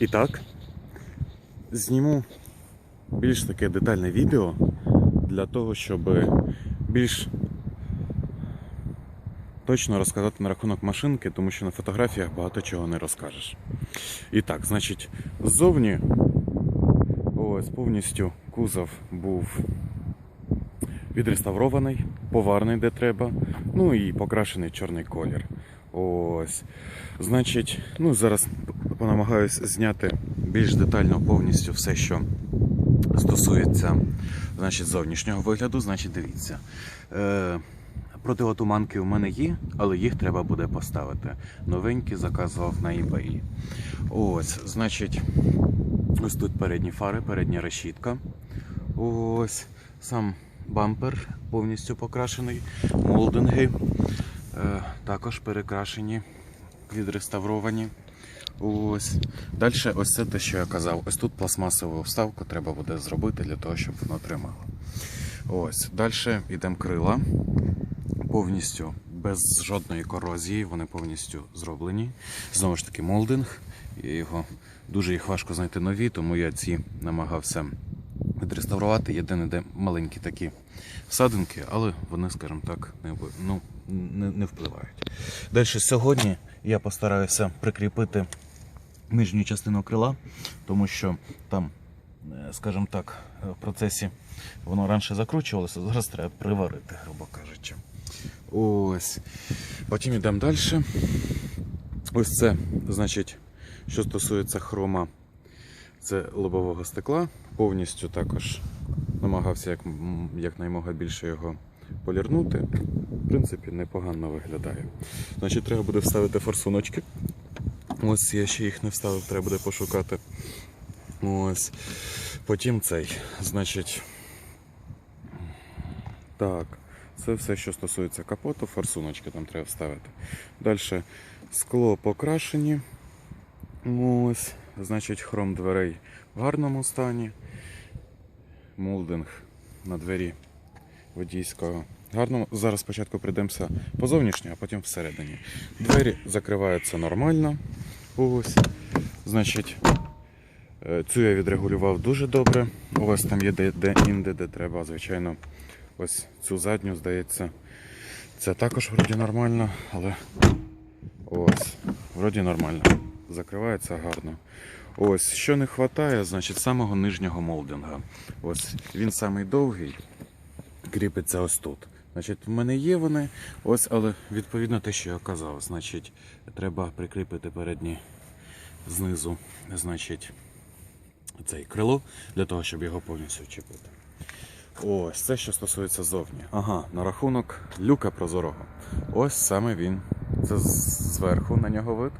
І так, зніму більш таке детальне відео для того, щоб більш точно розказати на рахунок машинки, тому що на фотографіях багато чого не розкажеш. І так, значить, ззовні ось повністю кузов був відреставрований, поварний де треба, ну і покрашений чорний колір. Ось. Значить, ну зараз намагаюсь зняти більш детально повністю все, що стосується значить, зовнішнього вигляду. Значить, дивіться. Е, противотуманки у мене є, але їх треба буде поставити. Новенькі заказував на eBay. Ось, значить, ось тут передні фари, передня решітка. Ось сам бампер повністю покрашений. Молдинги е, також перекрашені, відреставровані. Ось. Далі ось це те, що я казав. Ось тут пластмасову вставку треба буде зробити для того, щоб воно тримало. Ось. Далі йдемо крила. Повністю без жодної корозії, вони повністю зроблені. Знову ж таки, молдинг. Його дуже їх важко знайти нові, тому я ці намагався відреставрувати. Єдине, де маленькі такі всадинки, але вони, скажімо так, не, ну, не, не впливають. Далі сьогодні я постараюся прикріпити нижню частину крила, тому що там, е, скажімо так, е, в процесі воно раніше закручувалося, зараз треба приварити, грубо кажучи. Ось. Потім йдемо далі. Ось це, значить, що стосується хрома, це лобового стекла. Повністю також намагався як, якнаймога більше його полірнути. В принципі, непогано виглядає. Значить, треба буде вставити форсуночки. Ось я ще їх не вставив, треба буде пошукати. Ось. Потім цей. Значить. Так. Це все, що стосується капоту, форсуночки там треба вставити. Далі скло покрашені. Ось. Значить, хром дверей в гарному стані. Молдинг на двері водійського. Гарно. Зараз спочатку прийдемося по зовнішньому, а потім всередині. Двері закриваються нормально. Ось. Значить, е, цю я відрегулював дуже добре. У вас там є де, де де треба, звичайно, ось цю задню, здається. Це також вроді нормально, але ось, вроді нормально. Закривається гарно. Ось, що не вистачає, значить, самого нижнього молдинга. Ось він самий довгий, кріпиться ось тут. Значить, в мене є вони, ось, але відповідно те, що я казав, значить, треба прикріпити передні знизу, значить, цей крило для того, щоб його повністю вчепити. Ось це, що стосується зовні. Ага, на рахунок люка прозорого. Ось саме він. Це зверху на нього вид.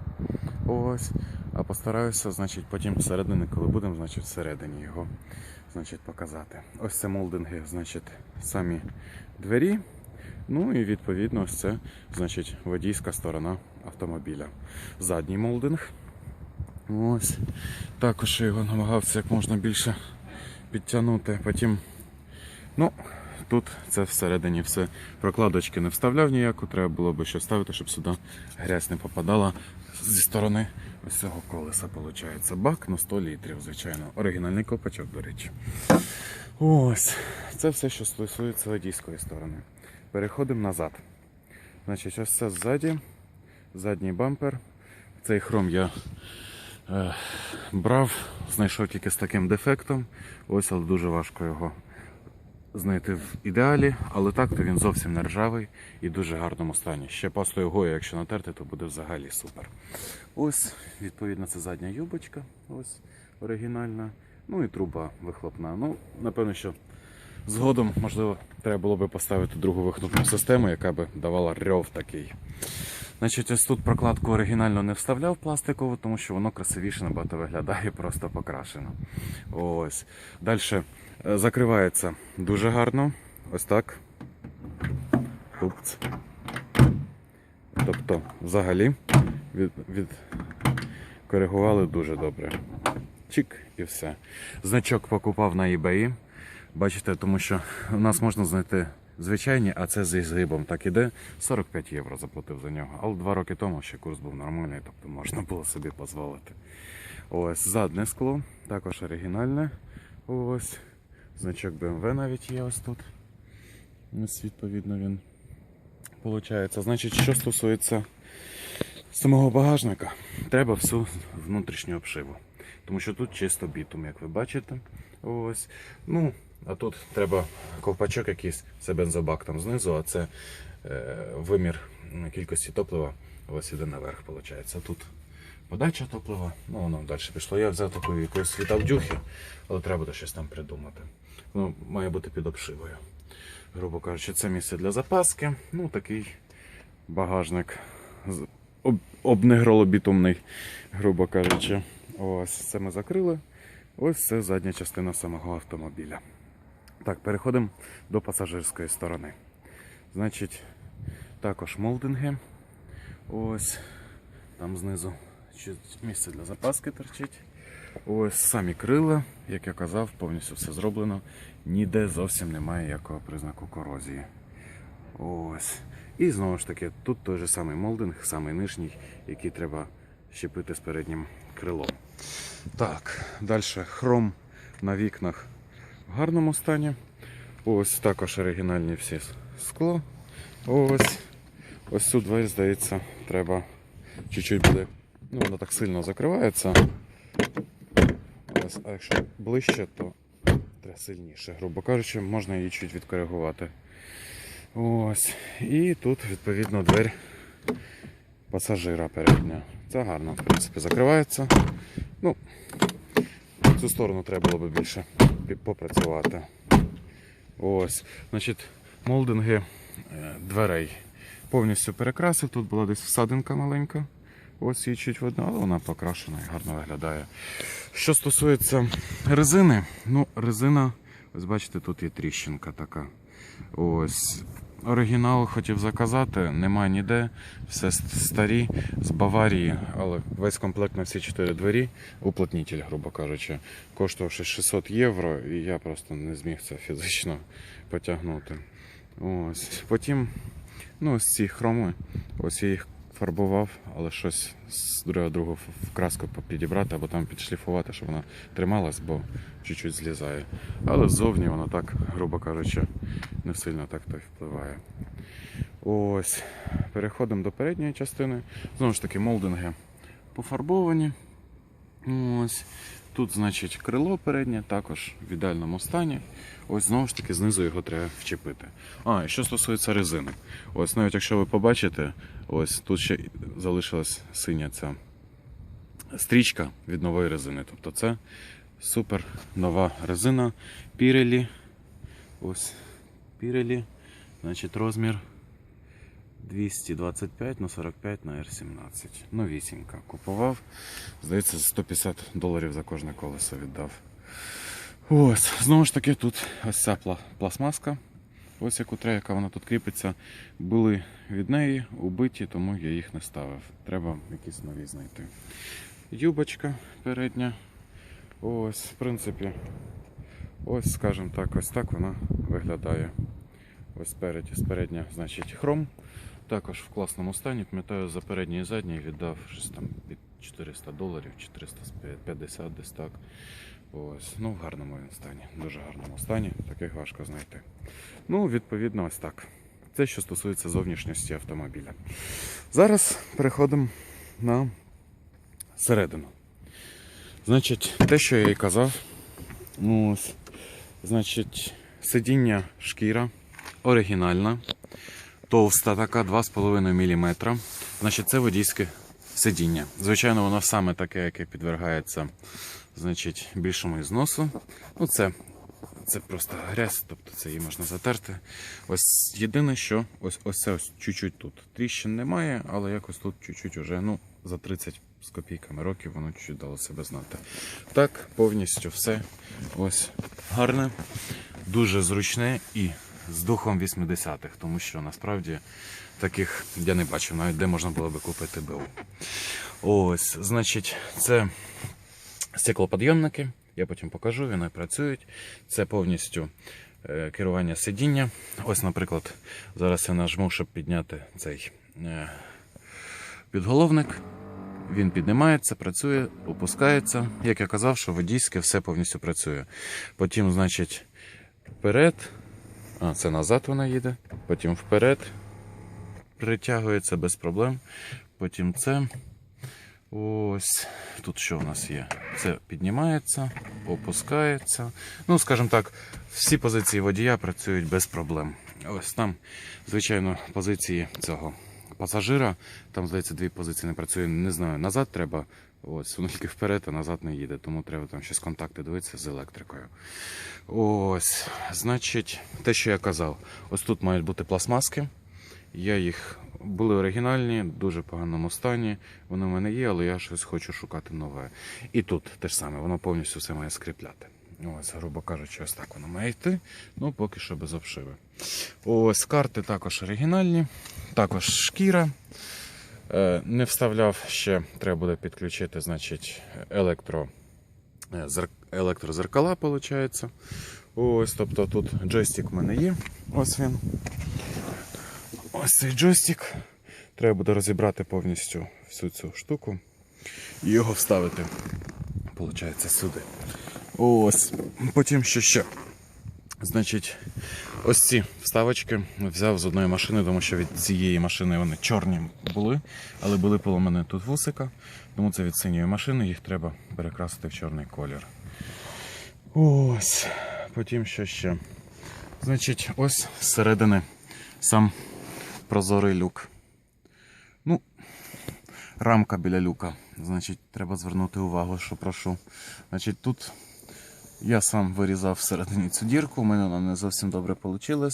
Ось. А постараюся, значить, потім всередині, коли будемо, значить, всередині його значить, показати. Ось це молдинги, значить, самі двері. Ну і відповідно ось це, значить, водійська сторона автомобіля. Задній молдинг. Ось. Також його намагався як можна більше підтягнути. Потім, ну, тут це всередині все. Прокладочки не вставляв ніяку, треба було би ще ставити, щоб сюди грязь не попадала зі сторони ось колеса. Виходить. Бак на 100 літрів, звичайно. Оригінальний копачок, до речі. Ось. Це все, що стосується водійської сторони. Переходимо назад. Значить, ось це ззаді, задній бампер. Цей хром я е, брав, знайшов тільки з таким дефектом. Ось, але дуже важко його знайти в ідеалі, але так то він зовсім не ржавий і в дуже гарному стані. Ще пастою гою, якщо натерти, то буде взагалі супер. Ось, відповідно, це задня юбочка, ось оригінальна. Ну і труба вихлопна. Ну, напевно, що згодом, можливо, треба було би поставити другу вихлопну систему, яка би давала рьов такий. Значить, ось тут прокладку оригінально не вставляв пластикову, тому що воно красивіше набагато виглядає, просто покрашено. Ось. Далі закривається дуже гарно. Ось так. Упц. Тобто, взагалі, від, від... коригували дуже добре. Чик і все. Значок покупав на eBay. Бачите, тому що у нас можна знайти звичайні, а це зі згибом так іде. 45 євро заплатив за нього. Але два роки тому ще курс був нормальний, тобто можна було собі дозволити. Ось задне скло, також оригінальне. Ось. Значок BMW навіть є ось тут. Ось відповідно він. Получається. Значить, що стосується самого багажника, треба всю внутрішню обшиву. Тому що тут чисто бітум, як ви бачите. Ось. Ну, а тут треба ковпачок якийсь, це бензобак там знизу, а це е, вимір кількості топлива ось іде наверх, виходить. Тут подача топлива, ну воно далі пішло. Я взяв таку якусь світавдюхи, але треба буде щось там придумати. Ну, має бути під обшивою. Грубо кажучи, це місце для запаски. Ну, такий багажник об, обнегролобітумний, грубо кажучи. Ось це ми закрили. Ось це задня частина самого автомобіля. Так, переходимо до пасажирської сторони. Значить, також молдинги. Ось там знизу ще місце для запаски торчить. Ось самі крила, як я казав, повністю все зроблено. Ніде зовсім немає якого признаку корозії. Ось. І знову ж таки, тут той же самий молдинг, самий нижній, який треба щепити з переднім крилом. Так, далі хром на вікнах в гарному стані. Ось також оригінальні всі скло. Ось. Ось цю двері, здається, треба чуть-чуть буде. Ну, вона так сильно закривається. А якщо ближче, то треба сильніше, грубо кажучи, можна її чуть відкоригувати. Ось. І тут, відповідно, двері пасажира передня. Це гарно, в принципі, закривається. Ну, в цю сторону треба було б більше попрацювати. Ось. Значить, молдинги е, дверей повністю перекрасив. Тут була десь всадинка маленька. Ось її чуть видно, але вона покрашена і гарно виглядає. Що стосується резини, ну, резина, ось бачите, тут є тріщинка така. Ось. Оригінал хотів заказати, немає ніде. Все старі з Баварії, але весь комплект на всі чотири двері, уплотнітель, грубо кажучи, коштував 600 євро, і я просто не зміг це фізично потягнути. Ось. Потім, ну, ось ці хроми, ось я їх фарбував, але щось з другого другу в краску підібрати або там підшліфувати, щоб вона трималась, бо чуть-чуть злізає. Але ззовні воно так, грубо кажучи, не сильно так то впливає. Ось. Переходимо до передньої частини. Знову ж таки, молдинги пофарбовані. Ось. Тут, значить, крило переднє також в ідеальному стані. Ось знову ж таки знизу його треба вчепити. А, і що стосується резини. Ось навіть якщо ви побачите, ось тут ще залишилась синя ця стрічка від нової резини. Тобто це супер нова резина Pirelli. Ось Pirelli. Значить, розмір 225 на 45 на R17. Новісінька. Купував. Здається, 150 доларів за кожне колесо віддав. Ось, знову ж таки, тут ось ця пла- пластмаска. Ось яку треба, яка вона тут кріпиться. Були від неї убиті, тому я їх не ставив. Треба якісь нові знайти. Юбочка передня. Ось, в принципі, ось, скажімо так, ось так вона виглядає. Ось спереді, спередня, значить, хром. Також в класному стані. Пам'ятаю, за передній і задній віддав щось там під 400 доларів, 450 десь так. Ось, ну в гарному він стані, дуже гарному стані, таких важко знайти. Ну, відповідно, ось так. Це що стосується зовнішньості автомобіля. Зараз переходимо на середину. Значить, те, що я і казав, ну, ось, значить, сидіння шкіра оригінальна, товста така 2,5 мм. Значить, це водійське сидіння. Звичайно, воно саме таке, яке підвергається значить, більшому ізносу. Ну, це, це просто грязь, тобто це її можна затерти. Ось єдине, що ось, ось це ось чуть-чуть тут. Тріщин немає, але якось тут чуть-чуть уже, ну, за 30 з копійками років воно чуть-чуть дало себе знати. Так, повністю все ось гарне, дуже зручне і з духом 80-х, тому що насправді таких я не бачив, навіть де можна було би купити БУ. Ось, значить, це стеклоподйомники. Я потім покажу, вони працюють. Це повністю е, керування сидіння. Ось, наприклад, зараз я нажму, щоб підняти цей е, підголовник. Він піднімається, працює, опускається. Як я казав, що водійське все повністю працює. Потім, значить, вперед. А, це назад вона їде. Потім вперед. Притягується без проблем. Потім це. Ось тут що у нас є? Це піднімається, опускається. Ну, скажімо так, всі позиції водія працюють без проблем. Ось там, звичайно, позиції цього пасажира. Там, здається, дві позиції не працює. Не знаю, назад треба. Ось, воно тільки вперед, а назад не їде, тому треба там щось контакти дивитися з електрикою. Ось, значить, те, що я казав, ось тут мають бути пластмаски. Я їх були оригінальні, дуже поганому стані. Вони в мене є, але я щось хочу шукати нове. І тут те ж саме, воно повністю все має скріпляти. Ось, грубо кажучи, ось так воно має йти. Ну, поки що без обшиви. Ось карти також оригінальні, також шкіра. Е, Не вставляв ще, треба буде підключити, значить, електро, е, електрозеркала, виходить. Ось, тобто тут джойстик в мене є. Ось він. Ось цей джойстик. Треба буде розібрати повністю всю цю штуку і його вставити, виходить, сюди. Ось. Потім що ще. Значить, ось ці вставочки взяв з одної машини, тому що від цієї машини вони чорні були, але були поломані тут вусика. Тому це від синьої машини, їх треба перекрасити в чорний колір. Ось. Потім що ще. Значить, ось зсередини сам прозорий люк. Ну, рамка біля люка. Значить, треба звернути увагу, що прошу. Значить, тут я сам вирізав всередині цю дірку, у мене вона не зовсім добре вийшло.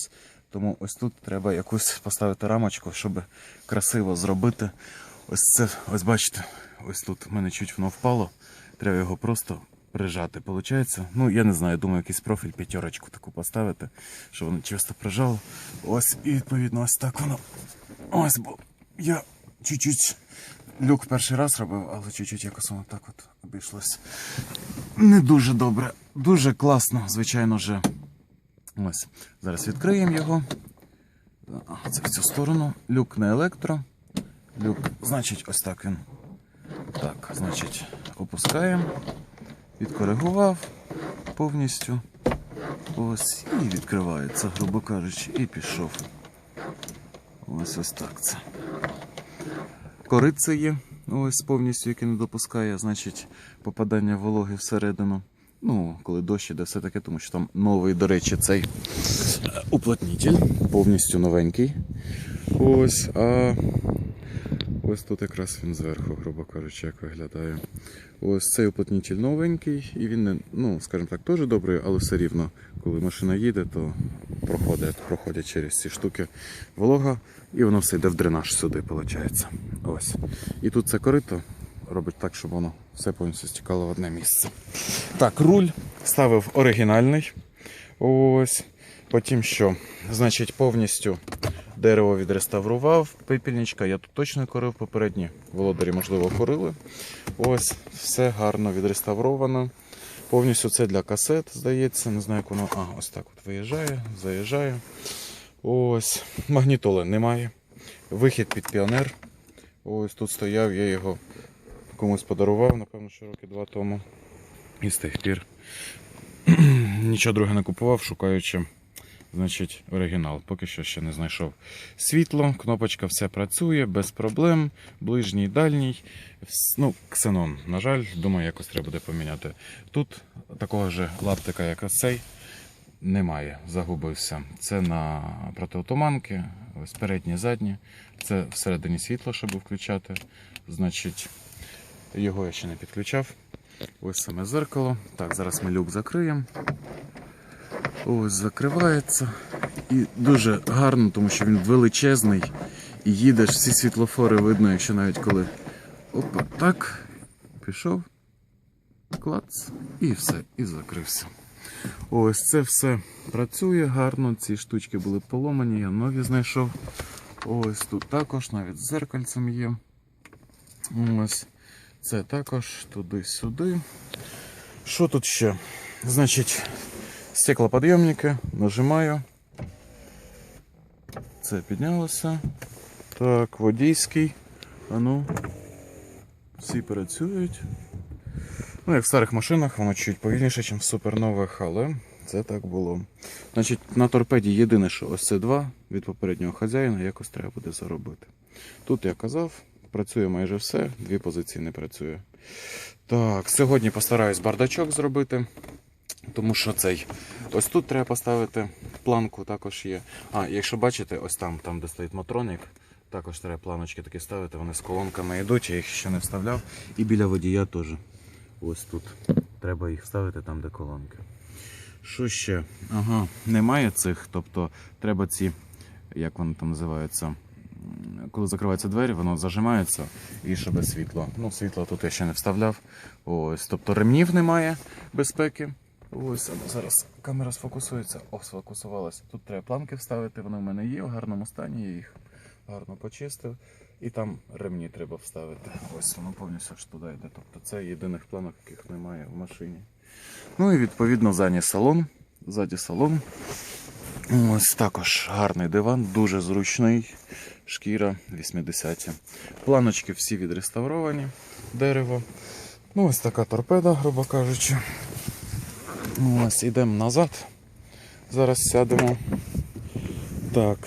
Тому ось тут треба якусь поставити рамочку, щоб красиво зробити. Ось це, ось бачите, ось тут в мене чуть воно впало. Треба його просто прижати. Получається, ну я не знаю, думаю, якийсь профіль п'ятерочку таку поставити, щоб воно чисто прижало. Ось, і відповідно, ось так воно. Ось, бо я чуть-чуть люк перший раз робив, але чуть-чуть якось воно так от обійшлось. Не дуже добре, дуже класно, звичайно же. Ось, зараз відкриємо його. Це в цю сторону. Люк не електро. Люк, значить, ось так він. Так, значить, опускаємо. Відкоригував повністю. Ось, і відкривається, грубо кажучи, і пішов. Ось ось так це. Кориця є, ось повністю, яке не допускає, значить, попадання вологи всередину. Ну, коли дощ іде, все таке, тому що там новий, до речі, цей е, уплотнитель, повністю новенький. Ось, а ось тут якраз він зверху, грубо кажучи, як виглядає. Ось цей уплотнитель новенький, і він ну, скажімо так, теж добрий, але все рівно, коли машина їде, то проходить, проходять через ці штуки волога, і воно все йде в дренаж сюди, виходить. Ось. І тут це корито робить так, щоб воно все повністю стікало в одне місце. Так, руль ставив оригінальний. Ось. Потім що? Значить, повністю дерево відреставрував. Пепельничка, я тут точно корив попередні. Володарі, можливо, корили. Ось, все гарно відреставровано. Повністю це для касет, здається. Не знаю, як воно. А, ось так от виїжджає, заїжджає. Ось. Магнітоли немає. Вихід під піонер. Ось тут стояв, я його комусь подарував, напевно, що роки два тому. І з тих пір нічого друге не купував, шукаючи значить, оригінал. Поки що ще не знайшов. Світло, кнопочка все працює, без проблем. Ближній, дальній. Ну, ксенон, на жаль, думаю, якось треба буде поміняти. Тут такого ж лаптика, як ось цей, немає, загубився. Це на протиотуманки, ось переднє, заднє. Це всередині світло, щоб включати. Значить, його я ще не підключав. Ось саме зеркало. Так, зараз ми люк закриємо. Ось закривається. І дуже гарно, тому що він величезний. І їдеш, всі світлофори видно, якщо навіть коли. Опа, так. Пішов. Клац. І все, і закрився. Ось це все працює гарно. Ці штучки були поломані, я нові знайшов. Ось тут також, навіть з зеркальцем є. Ось. Це також туди-сюди. Що тут ще? Значить, Стеклоподйомники, нажимаю. Це піднялося. Так, водійський. А ну. Всі працюють. Ну, як в старих машинах, воно чуть повільніше, ніж в супернових, але це так було. Значить, на торпеді єдине, що ось це два від попереднього хазяїна, якось треба буде заробити. Тут я казав, працює майже все, дві позиції не працює. Так, сьогодні постараюсь бардачок зробити, тому що цей. Ось тут треба поставити планку, також є. А, якщо бачите, ось там, там де стоїть матроник, також треба планочки такі ставити, вони з колонками йдуть, я їх ще не вставляв. І біля водія теж. Ось тут. Треба їх вставити там, де колонки. Що ще? Ага, немає цих, тобто треба ці, як вони там називаються, коли закриваються двері, воно зажимається і ще без світла. Ну, світло тут я ще не вставляв. Ось, тобто ремнів немає безпеки. Ось, зараз камера сфокусується. О, сфокусувалася. Тут треба планки вставити, вони в мене є в гарному стані, я їх гарно почистив. І там ремні треба вставити. Ось воно повністю аж туди йде. Тобто це єдиних планок, яких немає в машині. Ну і відповідно задній салон. Ззаді салон. Ось також гарний диван, дуже зручний. Шкіра 80. Планочки всі відреставровані, дерево. Ну, ось така торпеда, грубо кажучи. Ось, ідемо назад. Зараз сядемо. Так.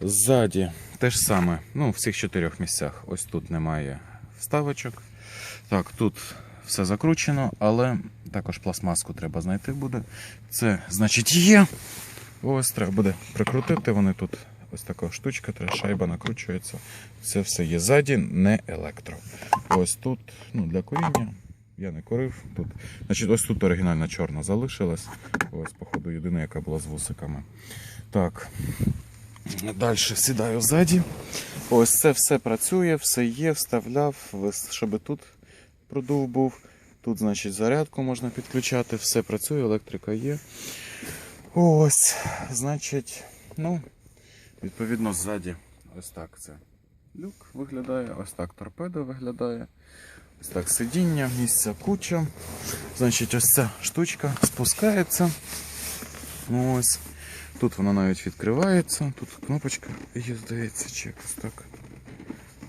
Ззаді те ж саме. Ну, в всіх чотирьох місцях. Ось тут немає вставочок. Так, тут все закручено, але також пластмаску треба знайти буде. Це значить є. Ось треба буде прикрутити. Вони тут ось така штучка, треба шайба накручується. Це все є ззаді, не електро. Ось тут, ну, для куріння. Я не курив. Тут. Значить, ось тут оригінальна чорна залишилась. Ось, походу, єдина, яка була з вусиками. Так. Далі сідаю ззаді. Ось це все працює, все є, вставляв, щоб тут продув був. Тут, значить, зарядку можна підключати, все працює, електрика є. Ось, значить, ну, відповідно, ззаді ось так це люк виглядає, ось так торпеда виглядає. Так сидіння, місця куча. Значить, ось ця штучка спускається. Ось. Тут вона навіть відкривається. Тут кнопочка є, здається, чи якось так.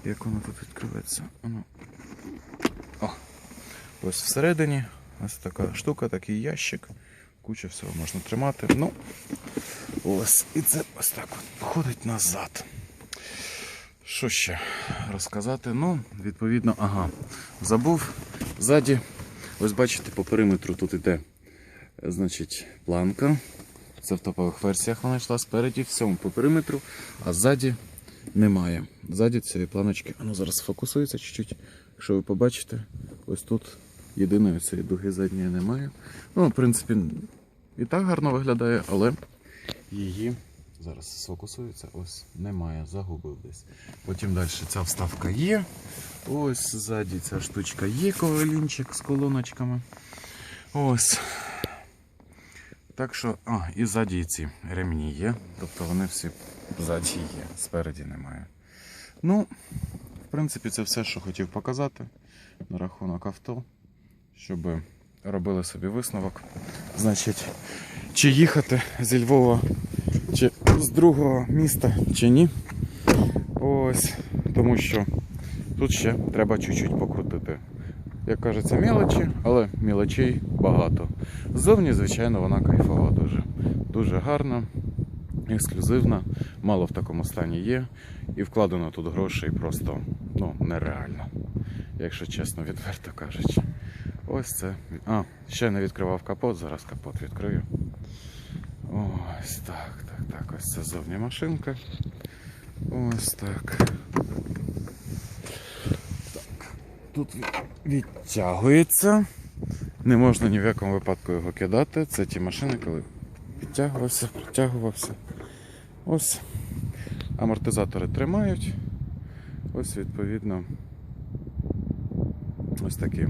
Як вона тут відкривається? Ану. О. Ось всередині. Ось така штука, такий ящик. Куча всього можна тримати. Ну, ось. І це ось так от ходить назад. Що ще розказати? Ну, відповідно, ага. Забув. Ззаді, ось бачите, по периметру тут іде, значить, планка. Це в топових версіях вона йшла спереді, всьому по периметру, а ззаді немає. Ззаді цієї планочки, воно зараз фокусується чуть-чуть. Якщо ви побачите, ось тут єдиної цієї дуги задньої немає. Ну, в принципі, і так гарно виглядає, але її зараз сфокусується, ось немає, загубив десь. Потім далі ця вставка є. Ось ззаді ця штучка є, ковелінчик з колоночками. Ось. Так що, а, і ззаді ці ремні є. Тобто вони всі ззаді є, спереді немає. Ну, в принципі, це все, що хотів показати на рахунок авто, щоб робили собі висновок. Значить, чи їхати зі Львова, чи з другого міста, чи ні. Ось, тому що тут ще треба чуть-чуть покрутити. Як кажеться, мелочі, але мілочей багато. Ззовні, звичайно, вона кайфова дуже. Дуже гарна, ексклюзивна, мало в такому стані є. І вкладено тут грошей просто ну, нереально. Якщо чесно, відверто кажучи. Ось це. А, ще не відкривав капот, зараз капот відкрию. Ось так, так, так. Ось це зовні машинка. Ось так. Тут відтягується. Не можна ні в якому випадку його кидати. Це ті машини, коли підтягувався, притягувався. Ось. Амортизатори тримають. Ось відповідно. Ось такі.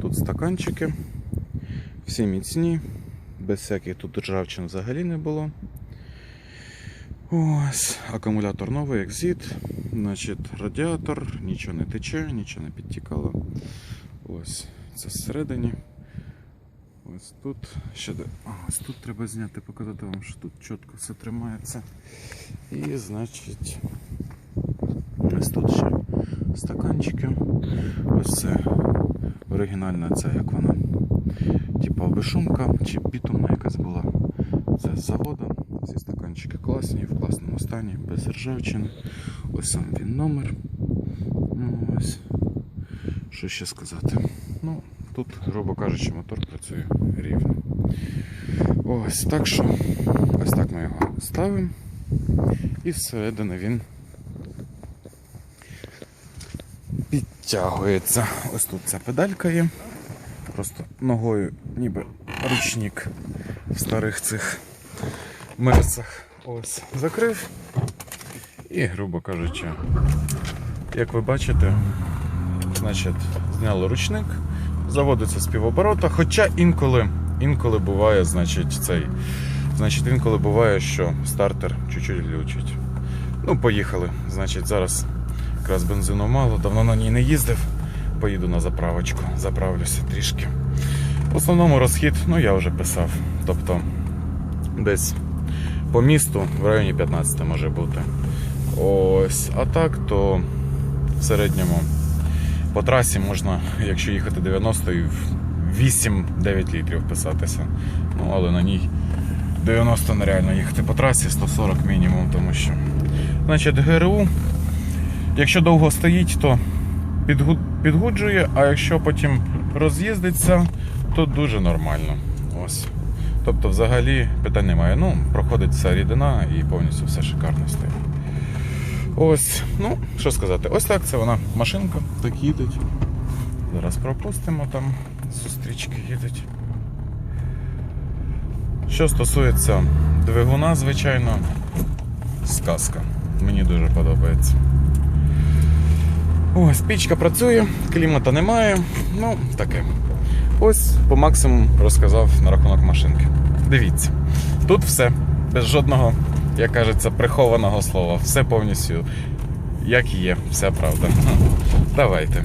Тут стаканчики. Всі міцні. Без всяких тут ржавчин взагалі не було. Ось, акумулятор новий, екзит. Значить, радіатор, нічого не тече, нічого не підтікало. Ось, це всередині. Ось тут ще де. Ось тут треба зняти, показати вам, що тут чітко все тримається. І значить. Ось тут ще стаканчики. Ось це оригінальна ця, як вона. Типа обешумка чи бітумна якась була. Це з заводу. Ці стаканчики класні, в класному стані, без ржавчини. Ось сам він номер. Ну, ось. Що ще сказати? Ну, тут, грубо кажучи, мотор працює рівно. Ось так що. Ось так ми його ставимо. І всередини він підтягується. Ось тут ця педалька є. Просто ногою ніби ручник в старих цих мерцах. Ось закрив. І, грубо кажучи, як ви бачите, значить, зняли ручник, заводиться з півоборота, хоча інколи, інколи буває, значить, цей. Значить, інколи буває, що стартер чуть-чуть глючить. Ну, поїхали. Значить, зараз якраз бензину мало, давно на ній не їздив. Поїду на заправочку, заправлюся трішки. В основному розхід, ну я вже писав. Тобто десь по місту в районі 15 може бути. Ось, а так, то в середньому по трасі можна, якщо їхати 90 і 8-9 літрів писатися. Ну, але на ній 90 нереально їхати по трасі, 140 мінімум, тому що. Значить, ГРУ, якщо довго стоїть, то підгуджує, а якщо потім роз'їздиться, то дуже нормально. Ось. Тобто, взагалі питань немає. Ну, проходить вся рідина і повністю все шикарно стоїть. Ось, ну, що сказати, ось так це вона машинка, так їдеть. Зараз пропустимо там, зустрічки їдуть. Що стосується двигуна, звичайно, сказка. Мені дуже подобається. Ось, пічка працює, клімата немає. Ну, таке. Ось по максимуму розказав на рахунок машинки. Дивіться, тут все, без жодного, як кажеться, прихованого слова. Все повністю як є, вся правда. Давайте.